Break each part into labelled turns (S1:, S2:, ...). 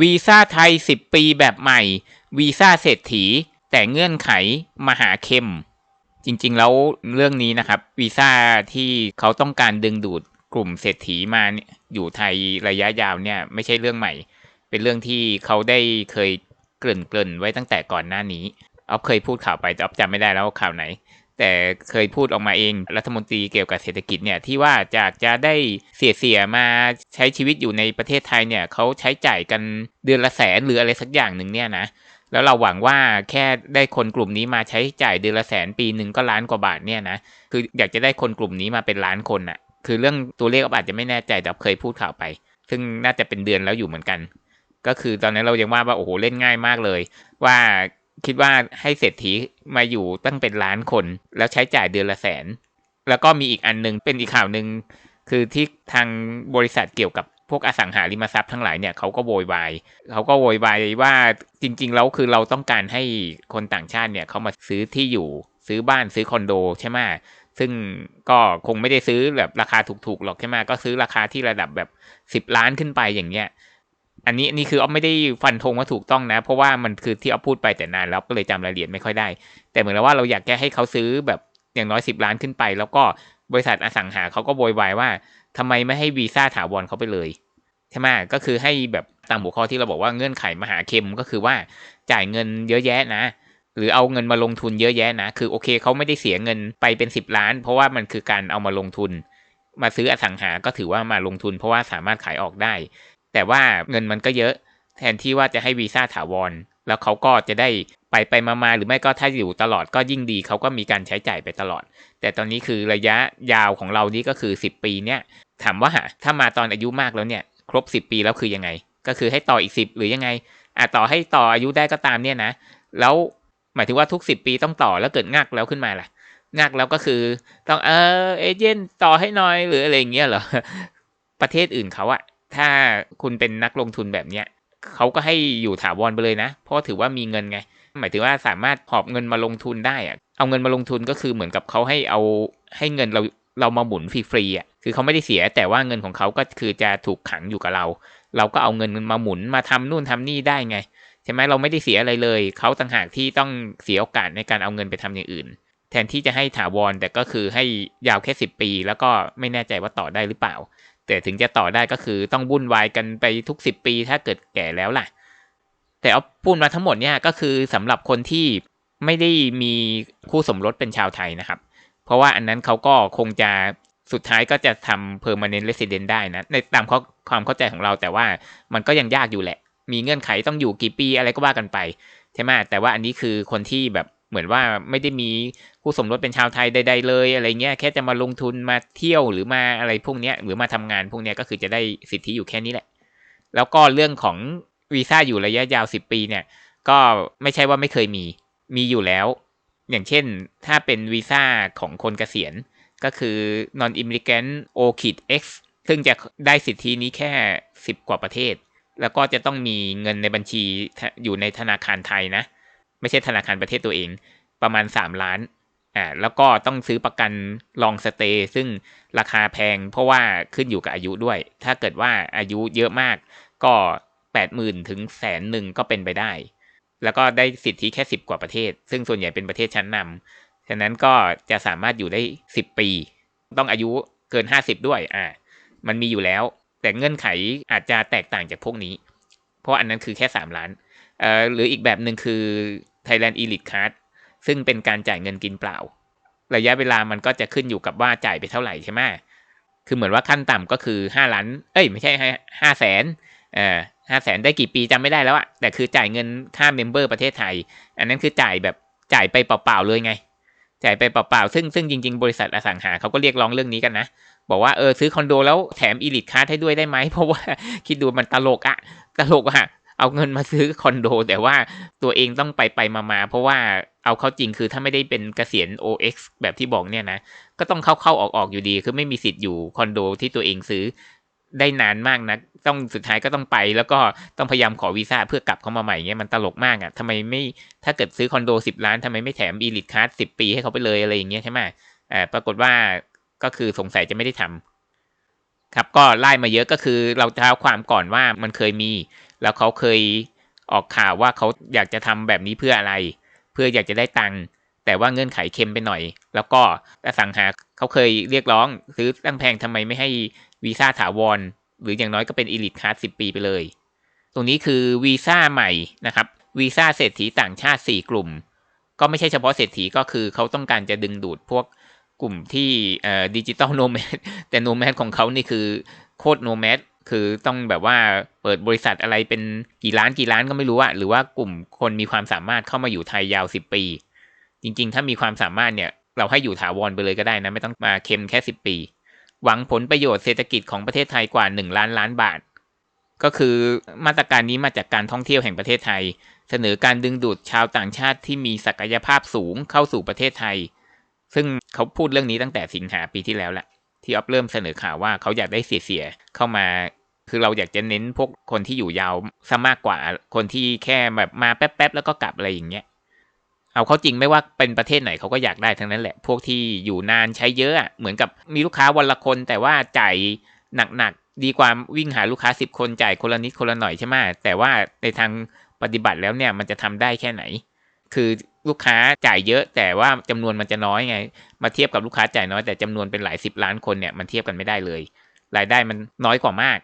S1: วีซ่าไทย 10 ปีแบบใหม่ วีซ่าเศรษฐี แต่เงื่อนไขมหาเข็ม จริง ๆ แล้วเรื่องนี้นะครับ วีซ่าที่เขาต้องการดึงดูดกลุ่มเศรษฐีมาอยู่ไทยระยะยาวเนี่ย ไม่ใช่เรื่องใหม่ เป็นเรื่องที่เขาได้เคยเกริ่นเกริ่นไว้ตั้งแต่ก่อนหน้านี้ออฟเคยพูดข่าวไปแต่ออฟจำไม่ได้แล้วข่าวไหน แต่เคยพูดออกมาเอง รัฐมนตรีเกี่ยวกับเศรษฐกิจเนี่ยที่ว่าจากจะได้เสียเสียมาใช้ชีวิตอยู่ในประเทศไทยเนี่ยเขาใช้จ่ายกันเดือนละแสนหรืออะไรสักอย่างหนึ่งเนี่ยนะแล้วเราหวังว่าแค่ได้คนกลุ่มนี้มาใช้จ่ายเดือนละแสนปีหนึ่งก็ล้านกว่าบาทเนี่ยนะคืออยากจะได้คนกลุ่มนี้มาเป็นล้านคนอะ่ะคือเรื่องตัวเลขอาจจะไม่แน่ใจแต่เคยพูดข่าวไป ซึ่งน่าจะเป็นเดือนแล้วอยู่เหมือนกัน ก็คือตอนนั้นเรายังว่าว่าโอ้โหเล่นง่ายมากเลย ว่า คิดว่าให้เศรษฐีมาอยู่ตั้งเป็นล้านคน แล้วใช้จ่ายเดือนละแสน แล้วก็มีอีกอันนึงเป็นอีกข่าวหนึ่งคือที่ทางบริษัทเกี่ยวกับพวกอสังหาริมทรัพย์ทั้งหลายเนี่ยเขาก็โวยวายเขาก็โวยวายว่าจริง ๆ แล้วคือเราต้องการให้คนต่างชาติเนี่ยเขามาซื้อที่อยู่ซื้อบ้านซื้อคอนโดใช่ไหมซึ่งก็คงไม่ได้ซื้อแบบราคาถูกๆหรอกใช่ไหมก็ซื้อราคาที่ระดับแบบสิบล้านขึ้นไปอย่างเงี้ย อันนี้นี่คืออ๊อฟไม่ได้ฟันธงว่าถูกต้องนะ เพราะว่ามันคือที่อ๊อฟพูดไปแต่นานแล้วก็เลยจำรายละเอียดไม่ค่อยได้ แต่เหมือนว่าเราอยากแก้ให้เขาซื้อแบบอย่างน้อยสิบล้านขึ้นไป แล้วก็บริษัทอสังหาเขาก็โวยวายว่าทำไมไม่ให้วีซ่าถาวรเขาไปเลยใช่ไหมก็คือให้แบบตามหัวข้อที่เราบอกว่าเงื่อนไขมหาเค็มก็คือว่าจ่ายเงินเยอะแยะนะ หรือเอาเงินมาลงทุนเยอะแยะนะ คือโอเคเขาไม่ได้เสียเงินไปเป็นสิบล้าน เพราะว่ามันคือการเอามาลงทุน มาซื้ออสังหาก็ถือว่ามาลงทุน เพราะว่าสามารถขายออกได้ แต่ว่าเงินมันก็เยอะ แทนที่ว่าจะให้วีซ่าถาวร แล้วเขาก็จะได้ไปไปมาๆหรือไม่ก็ถ้าอยู่ตลอดก็ยิ่งดีเขาก็มีการใช้จ่ายไปตลอด แต่ตอนนี้คือระยะยาวของเรานี่ก็คือ 10 ปีเนี่ยถามว่าถ้ามาตอนอายุมากแล้วเนี่ย ครบ 10 ปีแล้วคือยังไง ก็คือให้ต่ออีก 10 หรือยังไงอะต่อให้ต่ออายุได้ก็ตามเนี่ยนะแล้วหมายถึงว่าทุก 10 ปีต้องต่อแล้วเกิดงักแล้วขึ้นมาล่ะงักแล้วก็คือต้องเออเอเจนต์ต่อให้น่อยหรืออะไรเงี้ยเหรอประเทศอื่นเขาอะ ถ้าคุณเป็นนักลงทุนแบบเนี้ยเขาก็ให้อยู่ถาวรไปเลยนะ เพราะถือว่ามีเงินไง หมายถึงว่าสามารถหอบเงินมาลงทุนได้อะเอาเงินมาลงทุนก็คือเหมือนกับเขาให้เอาให้เงินเราเรามาหมุนฟรีๆอะคือเขาไม่ได้เสีย แต่ว่าเงินของเขาก็คือจะถูกขังอยู่กับเรา เราก็เอาเงินมาหมุนมาทำนู่นทำนี่ได้ไงใช่ไหมเราไม่ได้เสียอะไรเลยเขาต่างหากที่ต้องเสียโอกาสในการเอาเงินไปทำอย่างอื่น แทนที่จะให้ถาวรแต่ก็คือให้ยาวแค่สิบปี แล้วก็ไม่แน่ใจว่าต่อได้หรือเปล่า แต่ถึงจะต่อได้ก็คือต้องวุ่นวายกันไปทุกสิบปีถ้าเกิดแก่แล้วล่ะ แต่เอาพูดมาทั้งหมดเนี่ยก็คือสำหรับคนที่ไม่ได้มีคู่สมรสเป็นชาวไทยนะครับ เพราะว่าอันนั้นเขาก็คงจะสุดท้ายก็จะทำ permanent resident ได้นะ ในตามความเข้าใจของเราแต่ว่ามันก็ยังยากอยู่แหละ มีเงื่อนไขต้องอยู่กี่ปีอะไรก็ว่ากันไป ใช่ไหมแต่ว่าอันนี้คือคนที่แบบ เหมือนว่าไม่ได้มีคู่สมรสเป็นชาวไทยใด ๆ เลยอะไรเงี้ยแค่จะมาลงทุนมาเที่ยวหรือมาอะไรพวกเนี้ยหรือมาทำงานพวกเนี้ยก็คือจะได้สิทธิอยู่แค่นี้แหละ แล้วก็เรื่องของวีซ่าอยู่ระยะยาวสิบปีเนี่ย ก็ไม่ใช่ว่าไม่เคยมีมีอยู่แล้ว อย่างเช่นถ้าเป็นวีซ่าของคนเกษียณก็คือ non immigrant o k i d x ซึ่งจะได้สิทธินี้แค่สิบกว่าประเทศ แล้วก็จะต้องมีเงินในบัญชีอยู่ในธนาคารไทยนะ ไม่ใช่ธนาคารประเทศตัวเอง ประมาณ 3 ล้านอ่าแล้วก็ต้องซื้อประกันลองสเตย์ซึ่งราคาแพงเพราะว่าขึ้นอยู่กับอายุด้วย ถ้าเกิดว่าอายุเยอะมากก็แปดหมื่นถึงแสนหนึ่งก็เป็นไปได้ แล้วก็ได้สิทธิแค่สิบกว่าประเทศ ซึ่งส่วนใหญ่เป็นประเทศชั้นนำฉะนั้นก็จะสามารถอยู่ได้สิบปี ต้องอายุเกินห้าสิบด้วยอ่ามันมีอยู่แล้ว แต่เงื่อนไขอาจจะแตกต่างจากพวกนี้ เพราะอันนั้นคือแค่สามล้านเอ่อหรืออีกแบบหนึ่งคือ Thailand Elite Card ซึ่งเป็นการจ่ายเงินกินเปล่า ระยะเวลามันก็จะขึ้นอยู่กับว่าจ่ายไปเท่าไหร่ใช่ไหมคือเหมือนว่าขั้นต่ำก็คือห้าล้าน เอ้ย ไม่ใช่ห้าแสนเอ่อห้าแสนได้กี่ปีจำไม่ได้แล้วอะแต่คือจ่ายเงินค่าเมมเบอร์ประเทศไทย อันนั้นคือจ่ายแบบจ่ายไปเปล่าๆเลยไง จ่ายไปเปล่าๆ ซึ่งซึ่งจริงๆ บริษัทอสังหาเขาก็เรียกร้องเรื่องนี้กันนะ บอกว่าเออซื้อคอนโดแล้วแถมอีลิทคาร์ให้ด้วยได้ไหม เพราะว่าคิดดูมันตลกอะ ตลกอะ เอาเงินมาซื้อคอนโด แต่ว่าตัวเองต้องไปไปมามาเพราะว่าเอาเข้าจริงคือถ้าไม่ได้เป็นเกษียณ OX แบบที่บอกเนี่ยนะ ก็ต้องเข้าเข้าออกออกอยู่ดี คือไม่มีสิทธิ์อยู่คอนโดที่ตัวเองซื้อได้นานมากนะต้องสุดท้ายก็ต้องไป แล้วก็ต้องพยายามขอวีซ่าเพื่อกลับเข้ามาใหม่เงี้ยมันตลกมากอะ่ะทำไมไม่ถ้าเกิดซื้อคอนโดสิบล้านทำไมไม่แถมอีลิทคาร์ดสิบปีให้เขาไปเลยอะไรอย่างเงี้ยใช่ไหมอ่าปรากฏว่าก็คือสงสัยจะไม่ได้ทำครับก็ไล่มาเยอะก็คือเราเท้าความก่อนว่ามันเคยมี แล้วเขาเคยออกข่าวว่าเขาอยากจะทำแบบนี้เพื่ออะไร เพื่ออยากจะได้ตังค์แต่ว่าเงื่อนไขเค็มไปหน่อย แล้วก็อสังหาเขาเคยเรียกร้อง ซื้อตั้งแพงทำไมไม่ให้วีซ่าถาวร หรืออย่างน้อยก็เป็นอีลิทคลาสสิปีไปเลย ตรงนี้คือวีซ่าใหม่นะครับวีซ่าเศรษฐีต่างชาติ 4 กลุ่ม ก็ไม่ใช่เฉพาะเศรษฐีก็คือเขาต้องการจะดึงดูดพวกกลุ่มที่เอ่อดิจิตอลโนแมดแต่โนแมดของเขานี่คือโคตรโนแมด คือต้องแบบว่าเปิดบริษัทอะไรเป็นกี่ล้านกี่ล้านก็ไม่รู้อะหรือว่ากลุ่มคนมีความสามารถเข้ามาอยู่ไทยยาว10ปี จริง ๆ ถ้ามีความสามารถเนี่ยเราให้อยู่ถาวรไปเลยก็ได้นะไม่ต้องมาเค็มแค่10ปี หวังผลประโยชน์เศรษฐกิจของประเทศไทยกว่า1ล้านล้านบาท ก็คือมาตรการนี้มาจากการท่องเที่ยวแห่งประเทศไทย เสนอการดึงดูดชาวต่างชาติที่มีศักยภาพสูงเข้าสู่ประเทศไทย ซึ่งเขาพูดเรื่องนี้ตั้งแต่สิงหาปีที่แล้วแหละ ที่ออฟเริ่มเสนอข่าวว่าเขาอยากได้เสียๆเข้ามาคือเราอยากจะเน้นพวกคนที่อยู่ยาวซะมากกว่าคนที่แค่แบบมาแป๊บๆแล้วก็กลับอะไรอย่างเงี้ย เอาเขาจริงไม่ว่าเป็นประเทศไหนเขาก็อยากได้ทั้งนั้นแหละ พวกที่อยู่นานใช้เยอะอะเหมือนกับมีลูกค้าวันละคน แต่ว่าจ่ายหนักๆดีกว่าวิ่งหาลูกค้าสิบคนจ่ายคนละนิดคนละหน่อยใช่ไหมแต่ว่าในทางปฏิบัติแล้วเนี่ยมันจะทำได้แค่ไหน คือลูกค้าจ่ายเยอะแต่ว่าจำนวนมันจะน้อยไง มาเทียบกับลูกค้าจ่ายน้อยแต่จำนวนเป็นหลายสิบล้านคนเนี่ยมันเทียบกันไม่ได้เลย รายได้มันน้อยกว่ามาก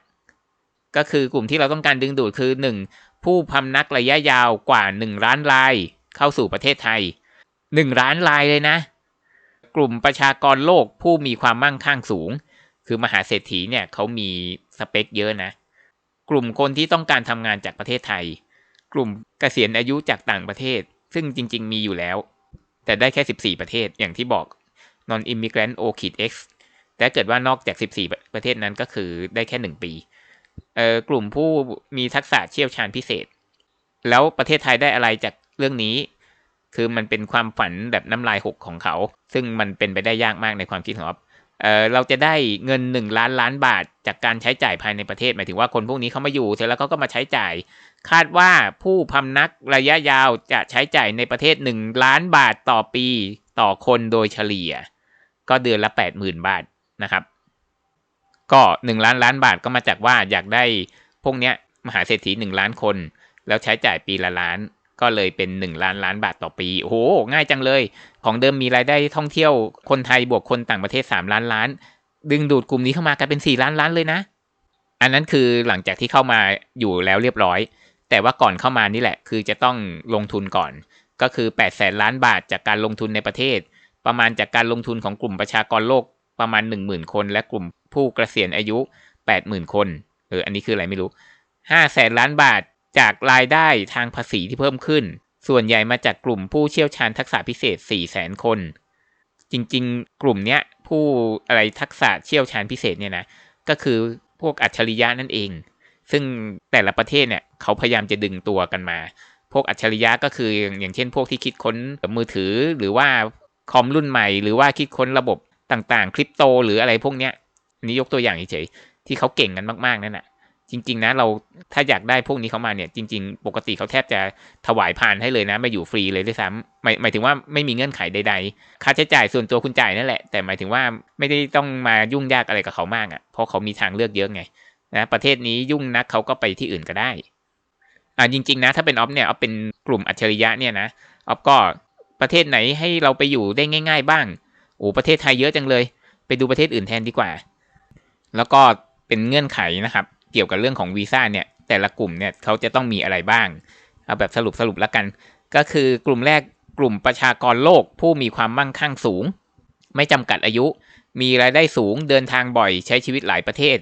S1: ก็คือกลุ่มที่เราต้องการดึงดูดคือหนึ่งผู้พำนักระยะยาวกว่าหนึ่งล้านรายเข้าสู่ประเทศไทยหนึ่งล้านรายเลยนะ กลุ่มประชากรโลกผู้มีความมั่งคั่งสูง คือมหาเศรษฐีเนี่ยเขามีสเปคเยอะนะ กลุ่มคนที่ต้องการทำงานจากประเทศไทย กลุ่มเกษียณอายุจากต่างประเทศ ซึ่งจริง ๆ มีอยู่แล้ว แต่ได้แค่ 14 ประเทศอย่างที่บอก non immigrant o k i d x แต่เกิดว่านอกจาก 14 ประเทศนั้นก็คือได้แค่ 1 ปีเอ่อกลุ่มผู้มีทักษะเชี่ยวชาญพิเศษ แล้วประเทศไทยได้อะไรจากเรื่องนี้ คือมันเป็นความฝันแบบน้ำลายหกของเขา ซึ่งมันเป็นไปได้ยากมากในความคิดของอ๊อฟ เออเราจะได้เงินหนึ่งล้านล้านบาท จากการใช้จ่ายภายในประเทศ หมายถึงว่าคนพวกนี้เขามาอยู่เสร็จแล้วเขาก็มาใช้จ่าย คาดว่าผู้พำนักระยะยาวจะใช้จ่ายในประเทศหนึ่งล้านบาทต่อปีต่อคนโดยเฉลี่ย ก็เดือนละแปดหมื่นบาทนะครับ ก็หนึ่งล้านล้านบาทก็มาจากว่าอยากได้พวกเนี้ยมหาเศรษฐีหนึ่งล้านคน แล้วใช้จ่ายปีละล้าน ก็เลยเป็นหนึ่งล้านล้านบาทต่อปี โอ้โห ง่ายจังเลย ของเดิมมีรายได้ท่องเที่ยวคนไทยบวกคนต่างประเทศสามล้านล้าน ดึงดูดกลุ่มนี้เข้ามากลายเป็นสี่ล้านล้านเลยนะ อันนั้นคือหลังจากที่เข้ามาอยู่แล้วเรียบร้อย แต่ว่าก่อนเข้ามานี่แหละ คือจะต้องลงทุนก่อน ก็คือ8ปดแสนล้านบาทจากการลงทุนในประเทศ ประมาณจากการลงทุนของกลุ่มประชากรโลกประมาณ 1 0,000 คน และกลุ่มผู้เกษียณอายุ 80,000 คน เออ อันนี้คืออะไรไม่รู้5แสนล้านบาท จากรายได้ทางภาษีที่เพิ่มขึ้น ส่วนใหญ่มาจากกลุ่มผู้เชี่ยวชาญทักษะพิเศษ 4 0 0แสนคน จริงๆ กลุ่มเนี้ยผู้อะไรทักษะเชี่ยวชาญพิเศษเนี่ยนะ ก็คือพวกอัจฉริยะนั่นเอง ซึ่งแต่ละประเทศเนี่ยเขาพยายามจะดึงตัวกันมา พวกอัจฉริยะก็คืออย่างเช่น พวกที่คิดค้นมือถือหรือว่าคอมรุ่นใหม่ หรือว่าคิดค้นระบบต่างๆ คริปโตหรืออะไรพวกเนี้ยนี่ยกตัวอย่างเฉยๆที่เขาเก่งกันมากๆนั่นแหะ จริง ๆ นะ เราถ้าอยากได้พวกนี้เข้ามาเนี่ย จริง ๆ ปกติเขาแทบจะถวายผ่านให้เลยนะไม่อยู่ฟรีเลยด้วยซ้ำหมายหมายถึงว่าไม่มีเงื่อนไขใด ๆ ค่าใช้จ่ายส่วนตัวคุณจ่ายนั่นแหละ แต่หมายถึงว่าไม่ได้ต้องมายุ่งยากอะไรกับเขามากอะ่ะเพราะเขามีทางเลือกเยอะไงนะประเทศนี้ยุ่งนักเขาก็ไปที่อื่นก็ได้อ่าจริง ๆ นะ ถ้าเป็นออฟเนี่ยออฟเป็นกลุ่มอัจฉริยะเนี่ยนะออฟก็ประเทศไหนให้เราไปอยู่ได้ง่าย ๆ บ้างโอ้ประเทศไทยเยอะจังเลย ไปดูประเทศอื่นแทนดีกว่า แล้วก็เป็นเงื่อนไขนะครับ เกี่ยวกับเรื่องของวีซ่าเนี่ย แต่ละกลุ่มเนี่ยเขาจะต้องมีอะไรบ้าง เอาแบบสรุปสรุปแล้วกัน ก็คือกลุ่มแรกกลุ่มประชากรโลกผู้มีความมั่งคั่งสูง ไม่จำกัดอายุ มีรายได้สูงเดินทางบ่อยใช้ชีวิตหลายประเทศ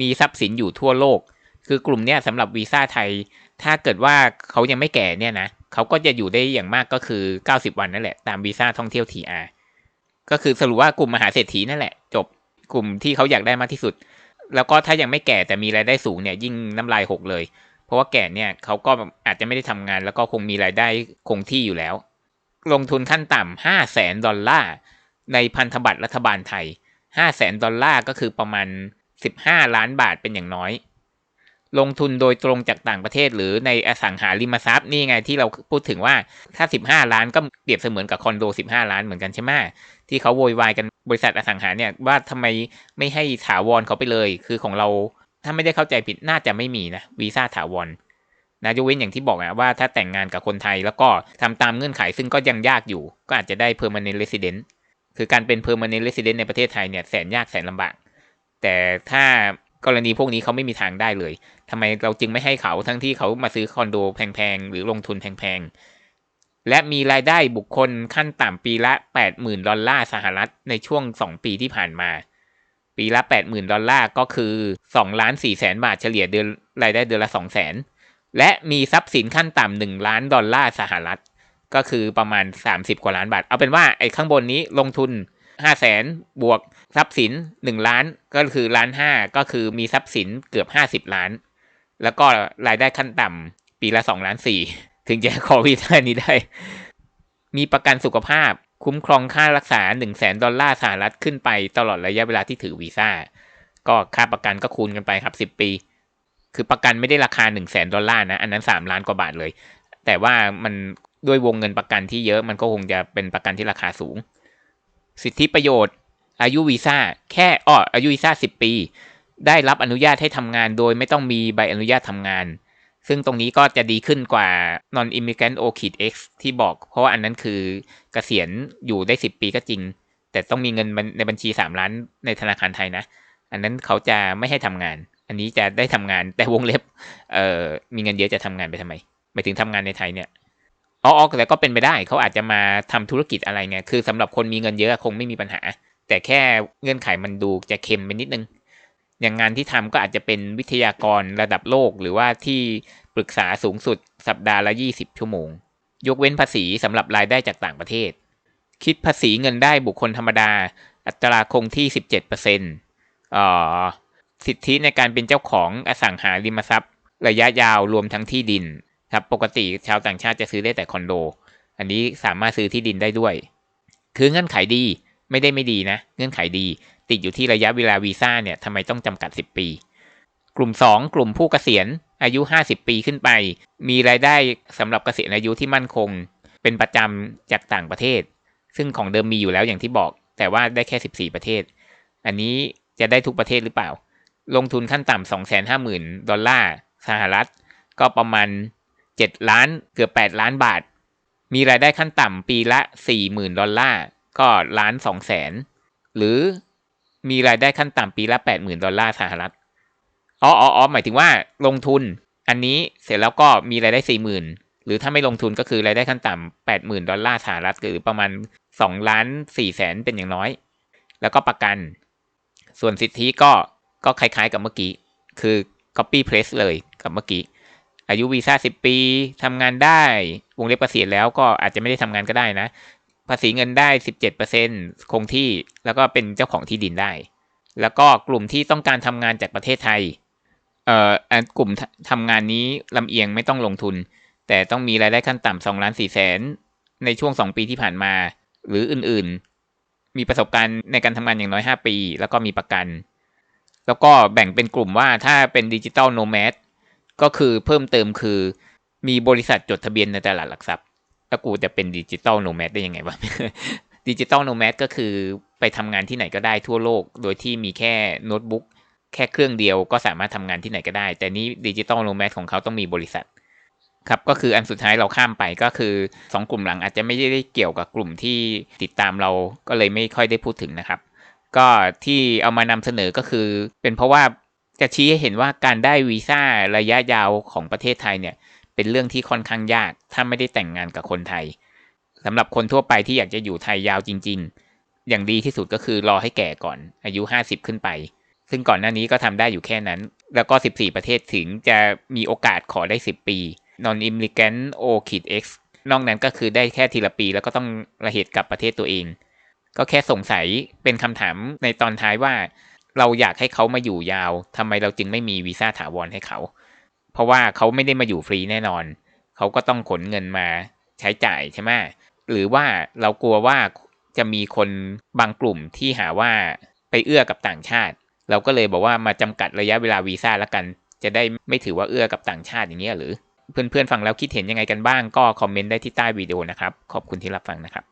S1: มีทรัพย์สินอยู่ทั่วโลก คือกลุ่มเนี้ยสำหรับวีซ่าไทย ถ้าเกิดว่าเขายังไม่แก่เนี่ยนะเขาก็จะอยู่ได้อย่างมากก็คือ 90 วันนั่นแหละตามวีซ่าท่องเที่ยว TR ก็คือสรุปว่ากลุ่มมหาเศรษฐีนั่นแหละ จบกลุ่มที่เขาอยากได้มากที่สุด แล้วก็ถ้ายังไม่แก่แต่มีรายได้สูงเนี่ยยิ่งน้ำลายหกเลย เพราะว่าแก่เนี่ยเขาก็อาจจะไม่ได้ทำงาน แล้วก็คงมีรายได้คงที่อยู่แล้ว ลงทุนขั้นต่ำห้าแสนดอลลาร์ในพันธบัตรรัฐบาลไทยห้าแสนดอลลาร์ก็คือประมาณสิบห้าล้านบาทเป็นอย่างน้อย ลงทุนโดยตรงจากต่างประเทศ หรือในอสังหาริมทรัพย์นี่ไงที่เราพูดถึงว่าถ้า 15 ล้านก็เปรียบเสมือนกับคอนโด 15 ล้านเหมือนกันใช่ไหมที่เขาโวยวายกันบริษัทอสังหาเนี่ยว่าทำไมไม่ให้ถาวรเขาไปเลย คือของเราถ้าไม่ได้เข้าใจผิดน่าจะไม่มีนะวีซ่าถาวรนะยกเว้นอย่างที่บอกอะว่าถ้าแต่งงานกับคนไทยแล้วก็ทำตามเงื่อนไขซึ่งก็ยังยากอยู่ ก็อาจจะได้ permanent resident คือการเป็น permanent resident ในประเทศไทยเนี่ยแสนยากแสนลำบาก แต่ถ้า กรณีพวกนี้เขาไม่มีทางได้เลยทำไมเราจึงไม่ให้เขาทั้งที่เขามาซื้อคอนโดแพงๆ หรือลงทุนแพงๆ และมีรายได้บุคคลขั้นต่ำปีละ 80,000 ดอลลาร์สหรัฐในช่วง 2 ปีที่ผ่านมา ปีละ 80,000 ดอลลาร์ก็คือ2ล้าน4แสนบาทเฉลี่ยเดือนรายได้เดือนละ2แสนและมีทรัพย์สินขั้นต่ำหนึ่งล้านดอลลาร์สหรัฐก็คือประมาณ 30 กว่าล้านบาท เอาเป็นว่าไอ้ข้างบนนี้ลงทุน 5 0 0แสนบวก ทรัพย์สิน1ล้านก็คือล้านห้าก็คือมีทรัพย์สินเกือบ50ล้าน แล้วก็รายได้ขั้นต่ำปีละ2ล้านสี่ถึงจะขอวีซ่านี้ได้ มีประกันสุขภาพคุ้มครองค่ารักษา1 0 0 0 0แสนดอลลาร์สหรัฐขึ้นไปตลอดระยะเวลาที่ถือวีซ่า ก็ค่าประกันก็คูณกันไปครับ 10 ปี คือประกันไม่ได้ราคา1นึ่งแสนดอลลาร์นะ อันนั้น 3 ล้านกว่าบาทเลย แต่ว่ามันด้วยวงเงินประกันที่เยอะมันก็คงจะเป็นประกันที่ราคาสูง สิทธิประโยชน์ อายุวีซ่าแค่อ้ออายุวีซ่า10ปี ได้รับอนุญาตให้ทำงานโดยไม่ต้องมีใบอนุญาตทำงาน ซึ่งตรงนี้ก็จะดีขึ้นกว่า non immigrant o k i d x ที่บอก เพราะว่าอันนั้นคือเกษียณอยู่ได้ 10 ปีก็จริง แต่ต้องมีเงินในบัญชี 3 ล้านในธนาคารไทยนะ อันนั้นเขาจะไม่ให้ทำงาน อันนี้จะได้ทำงานแต่วงเล็บเอ่อมีเงินเยอะจะทำงานไปทำไมไปถึงทำงานในไทยเนี่ยอ๋อแต่ก็เป็นไปได้ เขาอาจจะมาทำธุรกิจอะไรไง คือสำหรับคนมีเงินเยอะคงไม่มีปัญหา แต่แค่เงื่อนไขมันดูจะเค็มไปนิดนึง อย่างงานที่ทำก็อาจจะเป็นวิทยากรระดับโลก หรือว่าที่ปรึกษาสูงสุดสัปดาห์ละ 20 ชั่วโมง ยกเว้นภาษีสำหรับรายได้จากต่างประเทศ คิดภาษีเงินได้บุคคลธรรมดา อัตราคงที่ 17%อ๋อสิทธิในการเป็นเจ้าของอสังหาริมทรัพย์ ระยะยาวรวมทั้งที่ดินครับปกติชาวต่างชาติจะซื้อได้แต่คอนโด อันนี้สามารถซื้อที่ดินได้ด้วย คือเงื่อนไขดี ไม่ได้ไม่ดีนะ เงื่อนไขดี ติดอยู่ที่ระยะเวลาวีซ่าเนี่ยทำไมต้องจำกัด 10 ปี กลุ่ม 2 กลุ่มผู้เกษียณอายุ 50 ปีขึ้นไป มีรายได้สำหรับเกษียณอายุที่มั่นคง เป็นประจำจากต่างประเทศ ซึ่งของเดิมมีอยู่แล้วอย่างที่บอก แต่ว่าได้แค่ 14 ประเทศ อันนี้จะได้ทุกประเทศหรือเปล่า ลงทุนขั้นต่ำสองแสนห้าหมื่นดอลลาร์สหรัฐ ก็ประมาณเจ็ดล้านเกือบแปดล้านบาท มีรายได้ขั้นต่ำปีละสี่หมื่นดอลลาร์ ก็ล้านสองแสนหรือมีรายได้ขั้นต่ำปีละแปดหมื่นดอลลาร์สหรัฐอ๋ออ๋อหมายถึงว่าลงทุนอันนี้เสร็จแล้วก็มีรายได้สี่หมื่นหรือถ้าไม่ลงทุนก็คือรายได้ขั้นต่ำแปดหมื่นดอลลาร์สหรัฐหรือประมาณสองล้านสี่แสนเป็นอย่างน้อย แล้วก็ประกัน ส่วนสิทธิก็ก็คล้ายๆกับเมื่อกี้ คือ copy paste เลยกับเมื่อกี้ อายุวีซ่าสิบปีทำงานได้วงเล็บเกษียณแล้วก็อาจจะไม่ได้ทำงานก็ได้นะ ภาษีเงินได้สิบเจ็ดเปอร์เซ็นคงที่แล้วก็เป็นเจ้าของที่ดินได้ แล้วก็กลุ่มที่ต้องการทำงานจากประเทศไทยเอ่อกลุ่มทำงานนี้ลำเอียงไม่ต้องลงทุน แต่ต้องมีรายได้ขั้นต่ำสองล้านสี่แสนในช่วงสองปีที่ผ่านมา หรืออื่นๆ มีประสบการณ์ในการทำงานอย่างน้อยห้าปี แล้วก็มีประกัน แล้วก็แบ่งเป็นกลุ่มว่าถ้าเป็นดิจิตอลโนแมดก็คือเพิ่มเติมคือมีบริษัทจดทะเบียนในตลาดหลักทรัพย์ แล้วกูจะเป็นดิจิตอลโนแมดได้ยังไงวะดิจิตอลโนแมดก็คือไปทำงานที่ไหนก็ได้ทั่วโลก โดยที่มีแค่โน้ตบุ๊กแค่เครื่องเดียวก็สามารถทำงานที่ไหนก็ได้ แต่นี้ดิจิตอลโนแมดของเขาต้องมีบริษัทครับก็คืออันสุดท้ายเราข้ามไปก็คือ 2 กลุ่มหลังอาจจะไม่ได้เกี่ยวกับกลุ่มที่ติดตามเราก็เลยไม่ค่อยได้พูดถึงนะครับ ก็ที่เอามานำเสนอก็คือ เป็นเพราะว่าจะชี้ให้เห็นว่าการได้วีซ่าระยะยาวของประเทศไทยเนี่ย เป็นเรื่องที่ค่อนข้างยาก ถ้าไม่ได้แต่งงานกับคนไทยสำหรับคนทั่วไปที่อยากจะอยู่ไทยยาวจริง ๆ อย่างดีที่สุดก็คือรอให้แก่ก่อน อายุ 50 ขึ้นไป ซึ่งก่อนหน้านี้ก็ทำได้อยู่แค่นั้น แล้วก็ 14 ประเทศถึงจะมีโอกาสขอได้ 10 ปี non immigrant o k i d x นอกนั้นก็คือได้แค่ทีละปีแล้วก็ต้องระเหตุกับประเทศตัวเอง ก็แค่สงสัยเป็นคำถามในตอนท้ายว่า เราอยากให้เขามาอยู่ยาวทำไมเราจึงไม่มีวีซ่าถาวรให้เขา เพราะว่าเขาไม่ได้มาอยู่ฟรีแน่นอน เขาก็ต้องขนเงินมาใช้จ่ายใช่ไหมหรือว่าเรากลัวว่าจะมีคนบางกลุ่มที่หาว่าไปเอื้อกับต่างชาติ เราก็เลยบอกว่ามาจำกัดระยะเวลาวีซ่าละกัน จะได้ไม่ถือว่าเอื้อกับต่างชาติอย่างเงี้ยหรือ เพื่อนๆฟังแล้วคิดเห็นยังไงกันบ้างก็คอมเมนต์ได้ที่ใต้วิดีโอนะครับ ขอบคุณที่รับฟังนะครับ